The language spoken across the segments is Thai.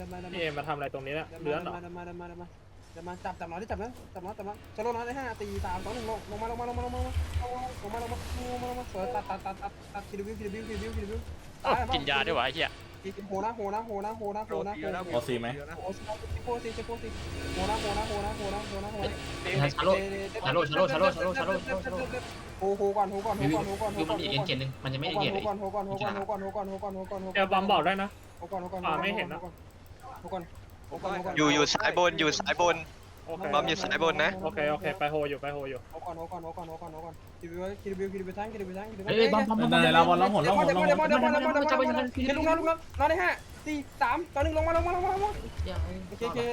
เดินมาเดินมาพี่เอ็มมาทำอะไรตรงนี้เนี่ยเดินเลือดเหรมาอเดินมาเดินมาเดินมาเดินมาจับจับหน่อยดิจับนะจับนะจับนะจะลงน้อยได้ห้าสี่สามสองหนึ่งลงลงมาลงมาลงมาลงมาลงมาลงมาลงมาลงมาลงมาสวยตัดตัดตัดตัดตัดคิดวิวคิดวิวคิดวิวคิดวิวกินยาด้วยวะไอ้เหี้ยโหนะโหนะโหนะโหนะโหนะโหนะโอซีไหมโอ้โหซีโฟซีโหนะโหนะโหนะโหนะโหนะโหนะโหโหโหก่อนโหก่อนโหก่อนโหก่อนโหคือก่มัอนนมีเอ็นเกนหนึ่งมันจะไม่โหได้ก่อนเกียรโหเลยก่อนโหก่อนโหก่อนโหก่อนโหก่อนโหก่อนโหก่อนโหก่อนโหก่อนเดี๋ยวบอมบอกได้นะโหก่อนโหก่อนอ่าไม่เห็นนะโหก่อนโหก่อนโห ทุกคนอยู่อยู่สายบนอยู่สายบนบอมอยู่สายบนนะ โอเคโอเคไปโฮอยู่ไปโฮอยู่โอ้ก่อนโอ้ก่อนโอ้ก่อนโอ้ก่อนโอ้ก่อนคิดดูคิดดูคิดดูทั้งคิดดูทั้งคิดดูทั้งเฮ้ยบอมบอมบอมเดี๋ยวเราบอลเราหดเราหดเราหดจะไปจะไปจะไปลุกแล้วลุกแล้วนอนได้ห้า สี่สามต่อหนึ่งลงมาลงมาลงมาลงมา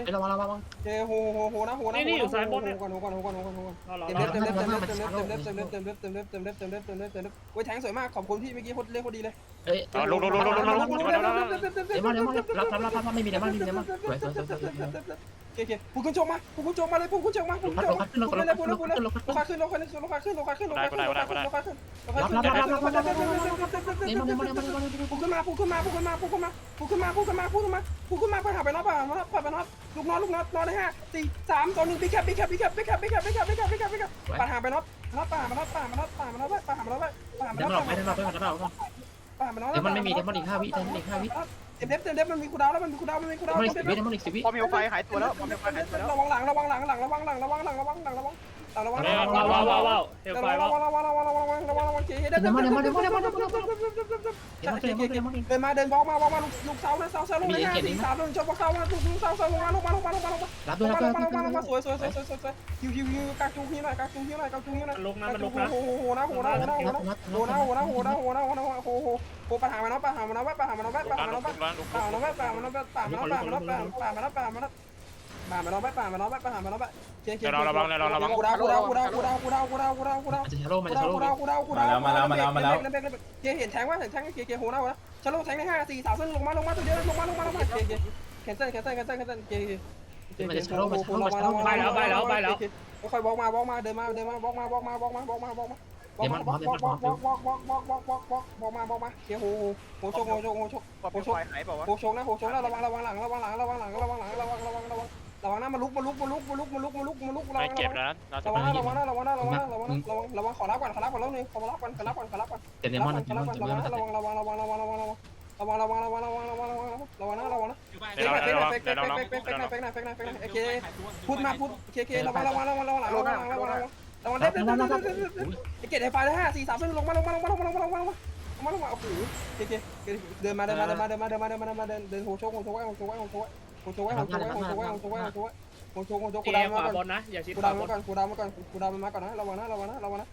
ไอ้ระวังระวังระวังโอเคโหโหโหนะโหนะโหก่อนโหก่อนโหก่อนโหก่อนโหก่อนโหก่อนรอรอเต็มรเล็อบเต็มเล็บเต็มเล็บเต็มเล็บเต็มเล็บเต็มเล็บเต็มเล็บเต็มเล็บเต็มเล็บเต็มเล็บเต็มเล็บเต็มเล็บโอ้ยแทงสวยมากขอบคุณพี่เมื่อกี้โคตรเล่นโคตรดีเลยเฮ้ยเอาลงลงลงลงลงลงลงลงลงลงเดี๋ยวมาเดี๋ยวมารับรับรับรับไม่มีเดี๋ยวมาไม่มีเดี๋ยวมาสวยสวยสวยสวยส วยโอเคผู้คุณโจมาผู้คุณโจมาเลยผู้คุณโจมาผู้ลคุงณพัดโจลงมาพัดขึ้นลงพูดพัดเลยลงพูดพัเลยดลงพัดลงขาขึ้นลงขาขึ้นลงขาขึ้นลงขาขึ้นลงขาขึ้นลงขาขึ้นลงขาขึ้นลงขาขึ้นลงขาขึ้นรับรับรับรับรับเดี๋เดี๋ยยววมามาเดี๋เดี๋ยยววมามาเดี๋เดี๋ยยววมามาผู้ขึ้นมาผู้ขึ้นมาผู้ขึ้นมาผู้ขึ้นมาผู้ขึ้นมาผู้ขึ้นมาผู้ขึ้นมาผู้ขึ้นมาไปหาไปน็อตป่ะน็อตป่ะไปน็อตลูกน็อตลูกน็อตน็อตได้ห้าสี่สามสองหนึ่งปีแคปปีแคปปีแคปปีแคปปีแคปปีแคปปีแคปปีแคปปีแคปป่าหาไปน็อตน็อตป่ามาน็อตป่ามาน็อตป่ามาน็อตป่ามาน็อตป่ามาเดี๋ยวน็อมาตหลอกไปเดี๋ยวมาไปเดี๋ยวมาหลอกป่ามาน็อตเดี๋ยวมันไม่มีเดี๋ยวมันอีกห้าวิเดี๋ยวมันอีกห้าวิ เต็มเล็บเต็มเล็บมันมีคูดาวแล้วมันมีคูดาวมันมีคูดาวมันอีกสิบวิเดี๋ยวมันอีกสิบวิพอมีไฟหายตัวแล้วพอมีไฟหายตัวแล้วระวังหลังระวังหลังหลังระวังหลังระวังหลังระวังหลังระวังหลังระวังเฮ้ยว้าวว้าวว้าวว้าวเฮลระไฟวังว้าระววังระวังระวังระวังระวังระวังเจ๊เดินเดี๋ยวมาเดี๋ยวมาเดี๋ยวมาเดี๋ยวมาเดี๋ยวมาเดี๋ยวมาเดี๋ยวมาเดี๋ยวมาเดี๋ยวมาเดี๋ยวมาเดินมาเดินบล็อกมาบล็อกมาลูกลูกเสานะเสาเสาลงเลยห้าสี่สามหนึ่งชนบล็อกเสาลูกลูกเสาเสาลงมาลงมาลงมาลงมาลงมารับลด้วยงรับมาด้วยลงมาลงมาลง มาสวยสวยสวยสวยสวยสวยฮิวฮิวฮิวกักจูฮิวหน่อยกักจูฮิวหน่อยกักจูฮิวหน่อยมันลุกนะมันลุกโหนะโหโหนะโหนะโหนะโหนะโหนะโหนะโหนะโหนะโหนะโหนะโหโหโหปะหามันเนาะปะหามันเนาะปะหามันเนาะปะหามันเนาะปะลุกป่ามันเนาะป่ามันเนาะป่ามันเนาะป่ามันเนาะป่ามันเนาะป่ามันเนาะป่ามันเนาะป่ามันเนาะป่ามันเนาะป่ามันเนาะเจ๊เจ๊กูดาวกูดาวกูดาวกูดาวกูดาวกูดาวกูดาวกูดาวกูดาวกูดาวมันจะชาโลมันกูจะดาชาวโลกูดาวกูดาวกูดาวเจ๊เห็นแทงว่าเห็นแทงเจ๊เจ๊โหนะโหนะชะโลแทงได้ห้าสี่สามซึ่งลงมาลงมาตัวเดียวลงมาลงมาลงมาเจ๊เจ๊แคนเซิลแคนเซิลแคนเซิลแคนเซิลเจ๊เจ๊ค่อยบล็อกมาบล็อกมาเดินมาเดินมาบล็อกมาบล็อกมาบล็อกมาบล็อกมาบล็อกมาบล็อกมาบล็อกบล็อกบล็อกบล็อกบล็อกบล็อกบล็อกบล็อกบล็อกบล็อกบล็อกมาบล็อกมาเจ๊โหโหโหชกโหชกโหชกพอมีไฟหายเปล่าวะโหชงนะโหชงนะระวังระวังหลังระวังหลังระวังหลังระวังหลังระวังระวังระวังระวังนะมาลุกมาลุกมาลุกมาลุกมาลุกมาลุกมาลุกระวัไม่งเก็บแล้วนะเราจะระวังนะระวังนะระวังนะระวังนะระวังระวังระวังขอรับก่อนขอรับก่อนแล้วนึงขอรับก่อนขอรับก่อนขอรับก่อนเต็มเดระมวัองนเต็มระเดมอนเต็มเดมอนวังระวังระวังระวังระวังระวัง ระวังระวังระวังระวังระวังระวังระวังระระวังระวังนะเดี๋ยวเราเฟกเดี๋ยวเราเฟกเดี๋ยวเราเฟกเฟกเฟกเฟกเฟกเฟกเฟกเฟกโอเคพูดมาพูดโอเคโอเคระวังระวังระวังระวังระวังระวังระวังระวังเด็ดเด็ดเด็ดเด็ดเด็ดเด็ดไอเกตไอไฟได้ห้าสี่สามซึ่งลงมาลงมาลงมาลงมาลงมาลงมาลงมาลงมาลงมาโอ้โหเคเคเดินมาเดินมาเดินมาเดินมาเดินมาเดินมาเดินมาเดินเดินโหโชกโหโชกไว้โหโชกไว้โหโชกไว้โหโชกไว้โหโชกไว้โหโชกไว้โหโชกไว้โหโชกไว้โหโชกไว้โหชกโหโชกกูดาวมาก่อนนะอย่าชิดกูดาวมาก่อนกูดาวมาก่อนกูดาวมาก่อนนะระวังนะระวังนะระวังนะ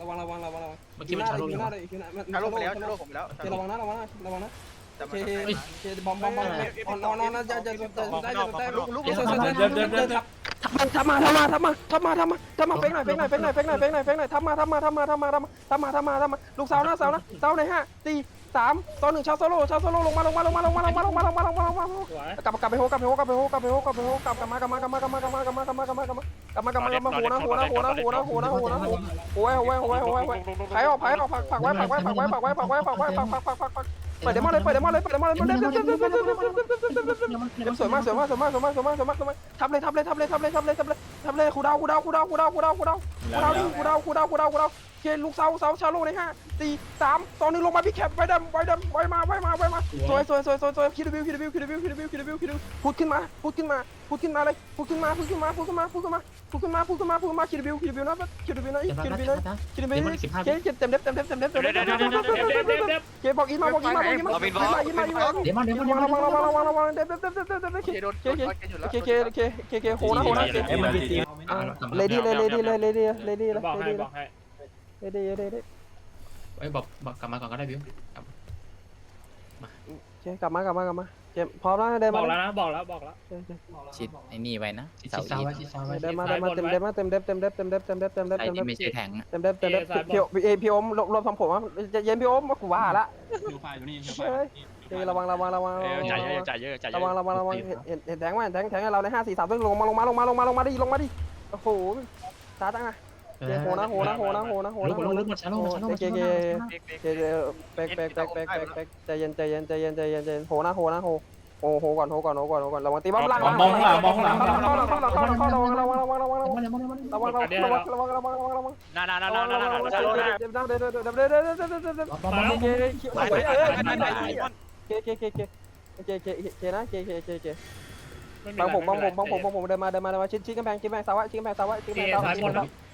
ระวังระวังระวังระวัง เมื่อกี้มันชาโลอีอกยู่หน้าเลยอีกหน้าชาโลไปแล้วชาโลผมแล้วเคระวังนะระวังนะระวังนะแต่เคมันเคบอมบอมบอมนอนนอนนอนจะจะจะจะได้จะได้ลุกลุกเดี๋ยวเดี๋ยวเดี๋ยว เดี๋ยวทับมาทับมาทับมาทับมาทับมาทับมาเฟกหน่อยเฟกหน่อยเฟกหน่อยเฟกหน่อยเฟกหน่อยเฟกหน่อยทับมาทับมาทับมาทับมาทับมาทับมาทับมาทับมาลูกสาวนะสาวนะสาวในห้าสี่สามตอนหนึ่งชาวโซโล่ชาวโซโล่ลงมาลงมาลงมาลงมาลงมาลงมาลงมาลงมาลงมาสวยกลับกลับไปโฮกลับไปโฮกลับไปโฮกลับไปโฮกลับไปโฮกลับกลับมากลับมากลับมากลับมากลับมากลับมากลับมากลับมากลับมากลับมากลับมากลับมาโหนะโหนะโหนะโหนะโหนะโหนะโหนะโหโหไว้โหไว้โหไว้โหไว้โหไว้ไผ่ออกไผ่ออกผักผักไว้ผักไว้ผักไว้ผักไว้ผักไว้ผักไว้ผักผักผักผักผัก เปิดเดมอนเลยเปิดเดมอนเลยเปิดเดมอนเลยเปิดเดมอนเลยสวยมากสวยมากสวยมากสวยมากสวยมากสวยมากสวยมากทับเลยทับเลยทับเลยทับเลยทับเลยทับเลยทับเลยคูดาวคูดาวคูดาวคูดาวคูดาวคูดาวคูดาวดิคูดาวคูดาวคูดาวคูดาวเคลูกเสาเสาชาโลในห้าสี่สามสองหนึ่งลงมาพี่แคปไว้ดำไว้ดำไว้มาไว้มาไว้มาสวยสวยสวยสวยสวยคิดวิวคิดวิวคิดวิวคิดวิวคิดวิวคิดวิวพูดขึ้นมาพูดขึ้นมาพูดขึ้นมาเลยพูดขึ้นมาพูดขึ้นมาพูดขึ้นมาพูดขึ้นมาพูดขึ้นมาพูดขึ้นมาพูดขึ้นมาคิดวิวคิดวิวนะคิดวิวนะเดี๋ยวคิดมาวิวนะนะคิดวิวนะเคเต็มเล็บเต็มเล็บเต็มเล็บเต็มเล็บเด็บเด็บเด็บเด็บเด็บเด็บเคบอกอีมาบอกอีมาบอกอีมาอีมาอีมาอีมาเดมอนเดมอนเดระวังมอนระวังระวังระวังเด็บเด็บเด็บเด็บเด็บเด็บเคเคโดนเคโดนเคแกอยู่แล้วเคเคเคเคเคโหนะโหนะเคเอ้ยมันดีตีเลดี้เลยเลดี้เลยเลดี้เลดี้เลยบอกเลให้ดี้บอกให้เลดี้เลดี้ไอ้บอกบอกกลับมาก่อนก็ได้บิวเคกลับมากลับมากลับมาเจมพร้อมแล้วเดินบมาอกแล้วนะบอกแล้วบอกแล้วชิดไอ้นี่ไว้นะชิดเสาซาอีไว้ทชิดซาไว้เดินมาเดินมาเต็มเต็มมาเต็มเต็มเต็มเต็มเต็มเต็มเต็มเต็มเต็มเต็มไอ้เต็มที่ไม่ใช่แทงเต็มเต็มเต็มเต็มพี่พี่เอพี่อมรวมทำผมอะจะเย็นพี่อมมากูว่าละคิวไฟอยู่นี่คิวไฟเฮ้ยเฮ้ยระวังระวังระวังเออจ่ายเยอะจ่ายเยอะจ่ายเยระอะวังระวังระวังเห็นเห็นเห็นแทงไหมแทงแทงให้เราในห้าสี่สามซึ่งลงมาลงมาลงมาลงมาลงมาดิลงมาดิโอ้โหช้าจัง อะโหนะโหนะโหนะโหนะโหลุนะกโหลุกลุนะกมาชาโลมาชาโลมาชาโลเจเจแปกแปกแปกแปกแปกแปกใจเย็นใจเย็นใจเย็นใจเย็นใจเย็นโหนะโหนะโหโหโอ้โหก่อนโหก่อนโหก่อนโหก่อนระวังตีบ้ามล่างมองข้างหลังมองข้างหลังเข้าหลังเข้าหลังเข้าหลังเข้าหลังเข้าระวังระวังระวังระวังระวังมาเลยมาเลยมาเลยระวังระวังระวังระวังระวังระวังระวังน่าน่าน่าระวัน่าน่าระวังน่าระวังเดี๋ยวเดี๋ยวเดี๋ยวเดี๋ยวเดี๋ยวเดี๋ยวเดี๋ยวเดี๋ยวเดี๋ยวเดี๋ยวเดี๋ยวบอลบอลเกเกไปไปไปไปไปเกเกเกเกเกเกเกนะเกเกเกเกไม่มีบังอะไรผมบังผมบังผมไบังผมเดินมาเดินมาเดินมาชิ้นชิ้นกำแพงชิ้นกำแพงเสาอะชิ้นกำแพงเสาอะชิ้นกำแพงเสาชิ้นกำแพงเสาชิ้นกำแพงเสาชิ้นกำแพงเสาชิ้นกำแพงเสาชิ้นกำแพงเสาชิ้นกำแพงเสาเดี๋ยว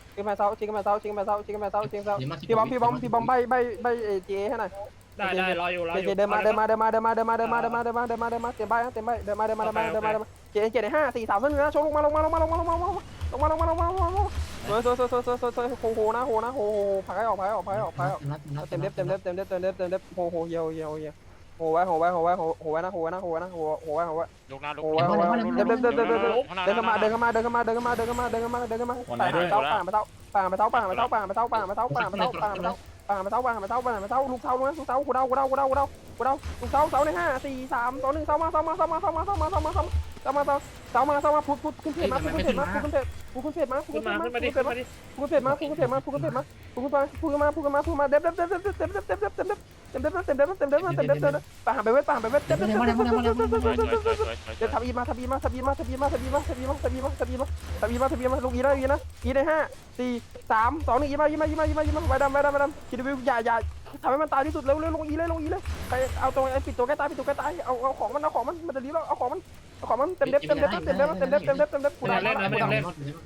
มาพี่บอมพี่บอมพี่บอมใบใบใบเจให้หน่อยได้ได้รออยู่รอเจอยู่เจเดินมาเดินมาเดินมาเดินมาเดินมาเดินมาเดินมาเดินมาเดินมาเดินมาเต็มใบเต็มใบเดินมาเดินมาเดินมาเดินมาเดินมาเจเจในห้าสี่สามสองหนึ่งนะชกลงมาลงมาลงมาลงมาลงมาลงมาลงมาลงมาลงมาลงมาลงมาสวยสวยสวยสวยสวยสวยสวยโหโหนะโหนะโหโหผลักให้ออกผลักให้ออกผลักให้ออกผลักให้ออกเต็มเล็บเต็มเล็บเต็มเล็บเต็มเล็บเต็มเล็บโหโหเหี่ยวเหี่ยวเหี่ยว โหไว้โหไว้โหไว้โหโหไว้นะโหไว้นะโหไว้นะโหโหไว้โหไว้ลูกหน้าลูกโหไว้โหไว้เดินเดินเดินเดินเดินเดินเดินเข้ามาเดินเข้ามาเดินเข้ามาเดินเข้ามาเดินเข้ามาเดินเข้ามาเดินเข้ามาป่าไปเท้าป่าไปเท้าป่าไปเท้าป่าไปเท้าป่าไปเท้าป่าไปเท้าป่าไปเท้าป่าไปเท้าป่าไปเท้าป่าไปเท้าป่าไปเท้าป่าไปเท้าลูกเท้าลูกเท้ากูเดากูเดากูเดากูเดากูเดาลูกเท้าเท้าในห้าสี่สามสองหนึ่งเท้ามาเท้ามาเท้ามาเท้ามาเท้ามาเท้ามาเท้ามา เท้ามาเท้าเท้ามาเท้ามาพุทพุทขึ้นเพจมาพุทขึ้นเพจมาพุทขึ้นเพจพุทขึ้นเพจมาพุทขึ้ขึ้นนมาเพจขึ้นมามาดิพุทขึ้ขึ้นนมาเพจดิมาพุทขึ้นเพจมาพุทขึ้นเพจมาพุทขึ้นมาพุทขึ้นมาพุทขึ้นมาพุทขึ้นมาพุทมาเด็บเด็บเด็บเด็บเด็บเด็บเด็บเด็บเต็มเด็บเต็มเด็บเต็มเด็บเต็มเด็บเต็มเด็บเต็มเด็บป่าหาไปเวทป่าหาไปเวทเต็มเด็บเต็มเด็บเต็มเด็บเต็มเด็บเต็มเด็บเต็มเด็บสวยสวยสวยสวยเดี๋ยวทับอีมาทับอีมาทับอีมาทับอีมาทับอีมาทับอีมาทับอีมาทับอีมาทับอีมาทับอีมาลงอีนะอีนะอีในห้าสี่สามสองหนึ่งอีมาอีมาอีมาอีมาอีมาไปดำไปดำไปดำคิดดูอย่าอย่าทำให้มันตายที่สุดเร็วเร็วลงอีเลยลงอีเลยใครเอาตรงไอ้ปิดตัวแกตายปิดตัวแกตายเอาเอาของมันเอาของมันมันจะดีแล้วเอาของมัน ของมันเต็มเด็บเต็มเด็บเต็มเด็บเต็มเด็บเต็มเด็บเต็มเด็บกูดาวมาแล้ว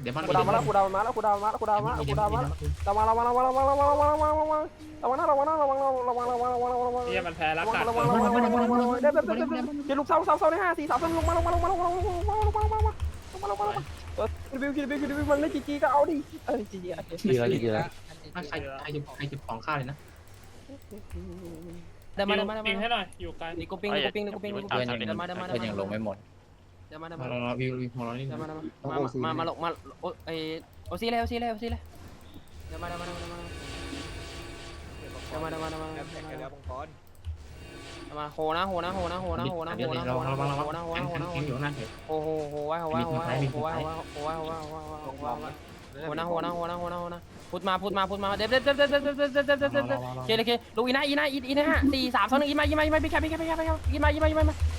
เดี๋ยวมากูดาวมาแล้วกูดาวมาแล้วกูดาวมาแล้วกูดาวมาแล้วกูดาวมาแล้วระวังระวังระวังระวังระวังระวังระวังระวังระวังระวังนะระวังนะระวังระวังระวังระวังระวังระวังเฮียมันแพ้รักระวังกัดระวังระวังระวังระวังระวังเด็บเด็บเด็บเด็บเดี๋ยวลูกเสาเสาเสาในห้าสี่สามลงมาลงมาลงมาลงมาลงมาลงมาลงมาลงมาลงมาลงมาลงมาลงมาเออคิดวิวคิดวิวคิดวิวมันไม่จีจีก็เอาดิเออจีจีโอเคดีแล้วดีแล้วถ้าใครใครจะใครจะของข้าเลยนะเดินมาเดินมาเดินปิงมาให้หน่อยอยู่ไกลนี่กูปิ้งนี่กูปิ้งนี่กูปิ้งนี่กูเพื่ปิ้องนยังเดินมาเดินมาเพื่อนยังลงไม่หมด เดินมาเดินมามาเราวิววิวของเรานี่เดินมาเดินมามามาลงมาโอไอโอซีเลยโอซีเลยโอซีเลยเดินมาเดินมาเดินมาเดินมาเดินมาเดินมาเดินมาแล้วแข่งกันแล้วมังกรมาโหนะโหนะโหนะโหนะโหนะโหเดี๋ยวนะเราโหนะเราโหเรานะเราโหนะโหนะโหนะแข็งแข็งอยู่นะเห็นโอ้โหโหไว้โหไว้โหไว้โหไว้โหไว้โหไว้โหไว้โหไว้โหไว้โหนะโหนะโหนะโหนะโหนะพูดมาพูดมาพูดมาเด็บเด็บเด็บเด็บเด็บเด็บเด็บเด็บเด็บเด็บเด็บเด็บเคเลยเคลูกอีน่าอีน่าอีอีน่าห้าสี่สามสองหนึ่งอีมาอีมาอีมาพี่แคปพี่แคปพี่แคปพี่แคปอีมาอีมาอีมาอีมาสวยสวยสวยสวยสวยสวยสวยกลับกลับกลับมากลับมากลับมา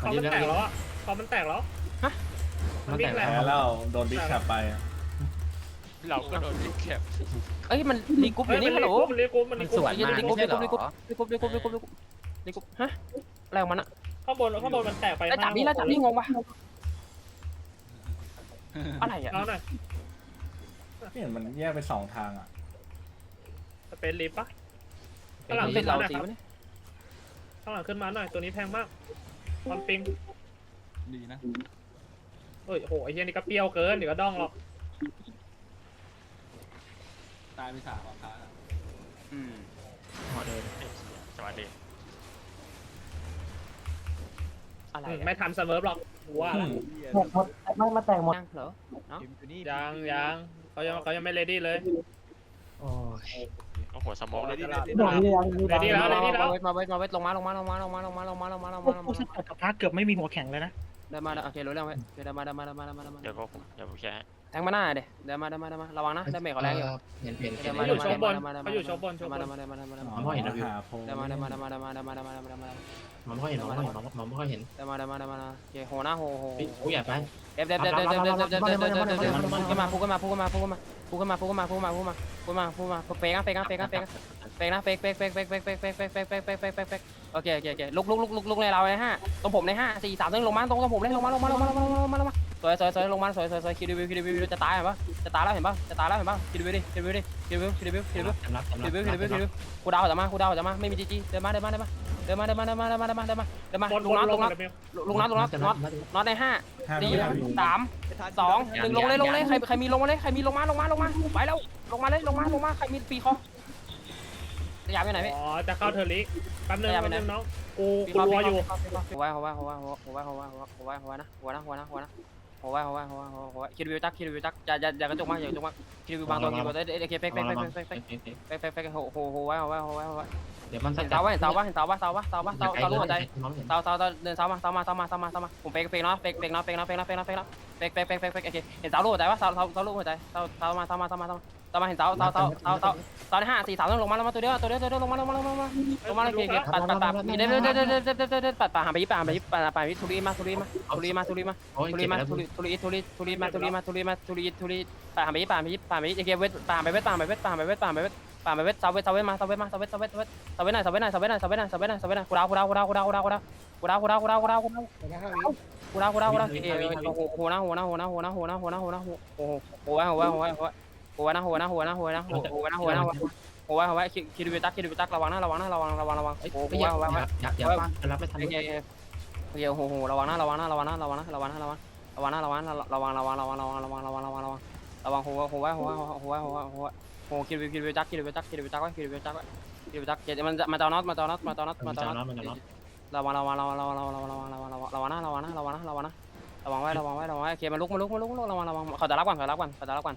คอมันแตกแล้วอะคอมันแตกแล้ว มันแตกแล้แล้วแพ้แล้วโดนดิสแคปไปอะเราก็โดนดิแคปเอ้ยมันรีกรุ๊ปอยู่นี่ฮัลโหลมันเรียกกูมันมัเรีนยกกูสวนมากไม่ใช่เหรอรีกรุ๊ปรีกรุ๊ปรีกรุ๊ปรีกรุ๊ปรีกรุ๊ปรีกรุ๊ปฮะอะไรของมันอะข้างบนข้างบนมันแตกไปแล้วจับนี่แล้วจับนี่งงปะอะไรอะเอาหน่อยไม่เห็นมันแยกเป็นสองทางอะสเปนลิฟปะข้างหลังเป็นเราสีวะเนี่ยข้างหลังขึ้นมาหน่อยตัวนี้แพงมาก มันปิงดีนะเฮ้ยโหไอ้เฮียนี่ก็เปรี้ยวเกินเดี๋ยวก็ดองหรอกตายไปสามอะค้าอืมหอเดินสวัสดีอะไรไม่ทันเสมอหรอกว่าไม่มาแต่งหมดเหรอทีมอยู่นี่ยังยังเขายังเขายังไม่เลดี้เลย โอ้ โอ้โหสมองเลเลยดี้แล้วเลดี้แล้วเลดี้แล้วมาเวทมาเวทลงมาลงมาลงมาลงมาลงมาลงมาลงมาลงมาลงมากับพระเกือบไม่มีหัวแข็งเลยนะเดินมาโอเครู้เรื่องไว้เดินมาเดินมาเดินมาเดินมาเดินมาเดี๋ยวก็ผมเดี๋ยวผมแค่แทงมาหน้าเดี๋ยวเดินมาเดินมาเดินมาระวังนะเดินเบรกเขาแรงอยู่เห็นเห็นเห็เดินนมาเขาอเดินยู่มาชกบนเขาอยู่ชกบนชกบเดินนมาเดินมาเดินมาเดินมาอ๋อพ่อเห็นนะวิวหาโพลเดินมาเดินมาเดินมาเดินมาเดินมาเดินมาเดินมาเดินมามันไม่เห็นมันไม่เห็นมันไม่เห็นเดินมาเดินมาเดินมาโอเคโหน้าโหโหโอ้ยใหญ่ไปเด็บเด็บเด็บเด็บเด็บเด็บเด็บเด็บเด็บเด็บเด็บเด็บขึ้นมาพุ่งขึ้นมาพุ่งขึ้นมาพุ่งขึ้นมาพุ่งขึ้นมาพุ่งขึ้นมา พุ่งขึ้นมาพุ่งขึ้นมาพุ่งขึ้นมาพุ่งมาเฟกนะเฟกนะเฟกนะเฟกนะเฟกนะเฟกเฟกเฟกเฟกเฟกเฟกเฟกเฟกเฟกเฟกเฟกเฟกเฟกเฟกโอเคโอเคโอเคลุกลุกลุกลุกลุกในเราในห้าตรงผมในห้าสี่สามหนึ่งลงมาตรงตรงผมเลยลงมาลงมาลงมาลงมาลงมาลงมาสวยสวยสวยลงมาสวยสวยสวยคิดดูวิวคิดดูวิวจะตายเห็นปะจะตายแล้วเห็นปะจะตายแล้วเห็นปะคิดดูวิวดิคิดดูวิวดิคิดดูวิวคิดดูวิวคิดดูวิวจำรับจำคิรัดบดูวิวคิดดูวิวคิดดูวิวกูดาวจะมากูดาวจะมาไม่มีจีจีเดินมาเดินมาเดินมา เดินมาเดินมาเดินมาเดินมาเดินมาเดินมาเดินมาลงน็อตลงน็อตลงน็อตลงน้ำน็อตน็อตในห้าสี่สามสองหนึ่งลงเลยลงเลยใครใครมีลงมาเลยใครมีลงมาลงมาลงมาไปแล้วลงมาเลยลงมาลงมาใครมีปีคอจะยาไปไหนไหมอ๋อจะเข้าเทอร์ลิแป๊บนึงแป๊บนึงน้องกูกูรวอยู่หัวไว้หัวไว้หัวไว้หัวไว้หัวไว้หัวไว้หัวไว้นะหัวนะหัวนะหัวนะ เพราะว่าเพราะว่าเพราะว่าเพราว่าคิดวิวตักคิดวิวตักจะจะจะกระจกมากอย่ากระจกมากคิดวิวบางตัวคิดวิวได้ได้เคเป๊กเป๊กเป๊กเป๊กเป๊กเป๊กเป๊กเป๊กโหโหโหไว้โหไว้โหไว้โหไว้เดี๋ยวมันเห็นกัเสาว่าเห็นเสาว่าเห็นเสาว่าเสาว่าเสาว่าเสาเสาลูกหัวใจเสาเสาเสาเดินเสามาเสามาเสามาเสามาเสามาผมเป๊กเป๊กเนาะเป๊กเป๊กเนาะเป๊กเนาะเป๊กเนาะเป๊กเนาะเป๊กเนะเป๊กเป๊กเป๊กเป๊กเป๊กโอเคเห็นเสาลูกหัวใจวะเสาเสาเสาลูกหัวใจเสาเสามาเสามาเสามา ต่อมาเห็นเสาเสาเสาเสาเสาเสาห้าสี่สาต้องลงมาลงมาตัวเดียวตัวเดียวตัวเดียวลงมาลงมาลงมาลงมาลงมาเลยเกปัดปัดปัดเดี๋ยวเดี๋ยวเดี๋ยวเดี๋ยวเดี๋ยวเดี๋ยปัดปัดหาไปยิปัดหาไปยิบปัดปัดปยิปทุลีมาทุลีมาทุลีมาทุลีมาทุลีมาทุลีทุลีทุลีทุลีมาทุลีมาทุลีมาทุลีทุลีปัดหาไปยิบปัดหาไปยิบปัดหาไปยิปเกเวทปัดหาไปเวทปัดหาไปเวทปัดหาไปเวทปัดหาไปเวทปัดหาไปเวทเสาเวทเสาเวทมาเสาเวทมาเสาเวทเสาเวทเสาเวทเสาเวทหน่อยเสาเวทหน่อยเสาเวทหน่อยเสาเวทหน่อยเสาเวทหน่อยเสาวทหน่อกูดาวกูดาวกูดาวกูดาวกูดาวกูดาวกูดาวกูดาวกูดาวกูดาวกูดาวกูดาวกูดาวกูดาวเออโหนะโหนะโหนะโหนะโหนะโหนะโหนะโหโหโหโหโหโหโห หัวนะหัวนะหัวนะหัวนะหัวหัวนะหัวนะหัวหัวหัคิดดูไปตักคิดดูไปตักระวังนะระวังนะระวังระวังระวังหัวหัวหัวอยากเยวรับไม่ทันโอเคโอเคโอ้โหระวังนะระวังนะระวังนะระวังนะระวังนะระวังระวังนะระวังระวังระวังระวังระวังระวังระวังระวังระวังระวังหัวหัวหัวหัวหัวหัวหัวคิดดูคิดดูตักคิดดูตักคิดดูตักไว้คิดดูตักไว้คิดดูตักเดี๋ยวมันมาตอน็อตมาตอน็อตมาตอน็อตมาตอน็อตระวังระวังระวังระวังระวังระวังระวังระวังนะระวังนะระวังนะระวังนะระวังไว้ระวังไว้ระวังไว้โอเคมันลุกมันลุกมันลุกระวังระวังขอตารับก่อนขอตารับก่อนขอตารับก่อน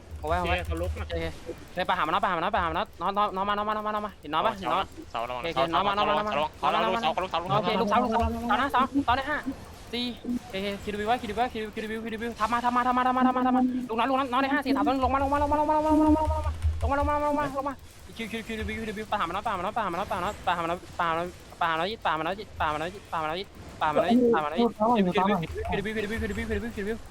เอาไว้เอาไว้เจ๊ขาลุกอโอเคฮ้ยไปหามันน็อไปหามันน็อไปหามันน็อน็อตน็อตน็อตมาน็อตมาน็อตมาน็อตมาเห็นนอตปะเห็นน็อต เสาระวังโอเคโอเคนองมาน้องมาน้องมา เสระวังเสาระวังเสาระวังเสาระวังโอเคสาระวังลูกสาวลูกสาวตอนนะสองตอนนะห้าสี่เฮ้ยคิดดูวิวไว้คิดดูวิวไว้คิดดูคิดดูวิวคิดดูวิวทำมาทำมาทำมาทำมาทำมาทำมาลูกนั้นลูกนั้นนองในห้าสี่สามตอนลงมาลงมาลงมาลงมาลงมาลงมาลงมาลงมาลงมาลงมาลงมาคิวคิวคิวดูวิวคิดดูวิวปะหามันน็อตปะหามันน็อตปะหามันน็อตปะหามันน็อตปะหามันน็อตปะหามันน็อตปะหามันน็อตปะหามันน็อตปะหามันน็อตปะหามันน็อตปะหามันน็อตปะหามันน็อตปะหามันน็อตคิวดูวิวคิวดูวิวคิวดูวิวคิวดูวิวคิวดูวิว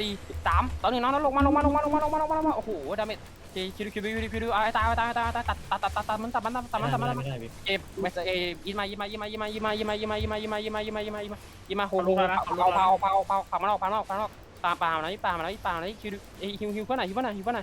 สี่สามตอนนี้น้องน้องลงมาลงมาลงมาลงมาลงมาลงมาลงมาโอ้โหดาเมจเคคิคิวคิวคิวคิวไอ้ตายตายตายตายตัดตัดตัดตัดตัมันตัดมันตัดตัดมันตัดมันตัดมันเอฟเมสเอยินมายินมายินมายินมายินมายินมายินมายินมายินมายินมายินมายินมายินมายินมาโหลงมาเอาเผาเผาเผาเผามันออกเผามันออกเผามันออกปามปามนะปามนะปามนะคิวคิวคิวเพื่อนไหนคิวเพื่อนไหนคิวเพื่อนไหน